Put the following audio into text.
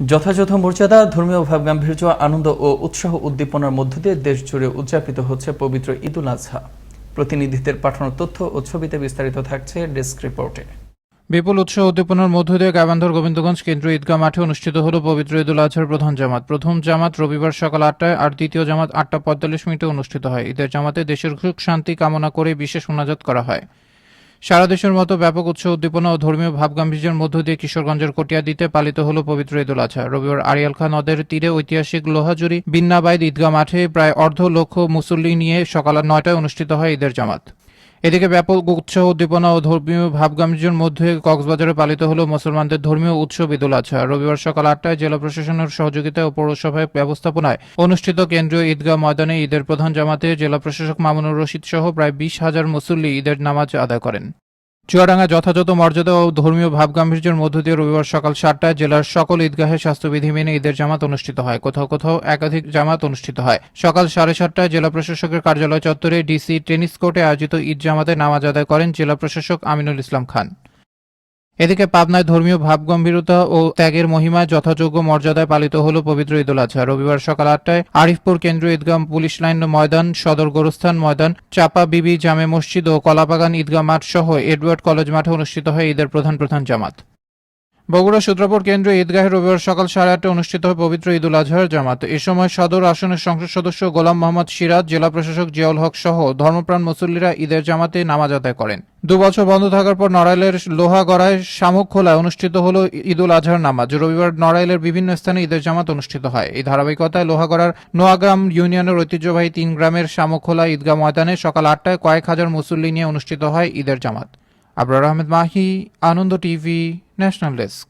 যথাযথ মর্যাদা, ধর্মীয় ভাব, গাম্ভীর্য, আনন্দ ও উৎসাহ উদ্দীপনার মধ্য দিয়ে দেশ জুড়ে উদযাপিত হচ্ছে পবিত্র ঈদুল আজহা। প্রতিনিধিদের পাঠানো তথ্য ও ছবিতে বিস্তারিত থাকছে ডেস্ক রিপোর্টে। বিপুল উৎসাহ উদ্দীপনার মধ্য দিয়ে গাইবান্ধর গোবিন্দগঞ্জ কেন্দ্রীয় ঈদগাহ মাঠে অনুষ্ঠিত হল পবিত্র ঈদুল আজহার প্রধান জামাত। প্রথম জামাত রবিবার সকাল আটটায় আর দ্বিতীয় জামাত আটটা পঁয়তাল্লিশ মিনিটে অনুষ্ঠিত হয়। ঈদের জামাতে দেশের সুখ শান্তি কামনা করে বিশেষ মোনাজাত করা হয়। সারা দেশের মতো ব্যাপক উৎসাহ উদ্দীপনা ও ধর্মীয় ভাবগাম্ভীর্যের মধ্য দিয়ে কিশোরগঞ্জের কটিয়াদিতে পালিত হল পবিত্র ঈদুল আজহা। রবিবার আরিয়াল খান নদের তীরে ঐতিহাসিক লোহাজুরি বিন্নাবাইদ ঈদগাহ মাঠে প্রায় অর্ধ লক্ষ মুসল্লি নিয়ে সকাল নয়টায় অনুষ্ঠিত হয় ঈদের জামাত। এদিকে ব্যাপক উৎসাহ উদ্দীপনা ও ধর্মীয় ভাবগাম্ভীর্যের মধ্যে কক্সবাজারে পালিত হল মুসলমানদের ধর্মীয় উৎসব ঈদুল আজহা। রবিবার সকাল আটটায় জেলা প্রশাসনের সহযোগিতায় ও পৌরসভায় ব্যবস্থাপনায় অনুষ্ঠিত কেন্দ্রীয় ঈদগাহ ময়দানে ঈদের প্রধান জামাতে জেলা প্রশাসক মামুনুর রশিদ সহ প্রায় বিশ হাজার মুসল্লি ঈদের নামাজ আদায় করেন। চুয়াডাঙ্গা যথাযথ মর্যাদা ও ধর্মীয় ভাবগাম্ভীর্যের মধ্য দিয়ে রবিবার সকাল সাতটায় জেলার সকল ঈদগাহে স্বাস্থ্যবিধি মেনে ঈদের জামাত অনুষ্ঠিত হয়। কোথাও কোথাও একাধিক জামাত অনুষ্ঠিত হয়। সকাল সাড়ে সাতটায় জেলা প্রশাসকের কার্যালয় চত্বরে ডিসি টেনিস কোর্টে আয়োজিত ঈদ জামাতে নামাজ আদায় করেন জেলা প্রশাসক আমিনুল ইসলাম খান। এদিকে পাবনায় ধর্মীয় ভাবগম্ভীরতা ও ত্যাগের মহিমায় যথাযোগ্য মর্যাদায় পালিত হল পবিত্র ঈদুল আজহা। রবিবার সকাল আটটায় আরিফপুর কেন্দ্রীয় ঈদগাহ পুলিশ লাইন ময়দান, সদর গোরস্থান ময়দান, চাপা বিবি জামে মসজিদ ও কলাবাগান ঈদগাহ মাঠ সহ এডওয়ার্ড কলেজ মাঠে অনুষ্ঠিত হয় ঈদের প্রধান প্রধান জামাত। বগুড়া সূত্রপুর কেন্দ্রীয় ঈদগাহে রবিবার সকাল সাড়ে আটটায় অনুষ্ঠিত হয় পবিত্র ঈদুল আজহার জামাত। এ সময় সদর আসনের সংসদ সদস্য গোলাম মোহাম্মদ সিরাজ, জেলা প্রশাসক জিয়াউল হক সহ ধর্মপ্রাণ মুসল্লিরা ঈদের জামাতে নামাজ আদায় করেন। দুবছর বন্ধ থাকার পর নড়াইলের লোহাগড়ায় শামুক খোলায় অনুষ্ঠিত হল ঈদুল আজহার নামাজ। রবিবার নড়াইলের বিভিন্ন স্থানে ঈদের জামাত অনুষ্ঠিত হয়। এই ধারাবাহিকতায় লোহাগড়ার নোয়াগ্রাম ইউনিয়নের ঐতিহ্যবাহী তিন গ্রামের শামুক খোলা ঈদগাহ ময়দানে সকাল আটটায় কয়েক হাজার মুসল্লি নিয়ে অনুষ্ঠিত হয় ঈদের জামাত। Abrar Ahmed Mahi, Ananda TV, national desk.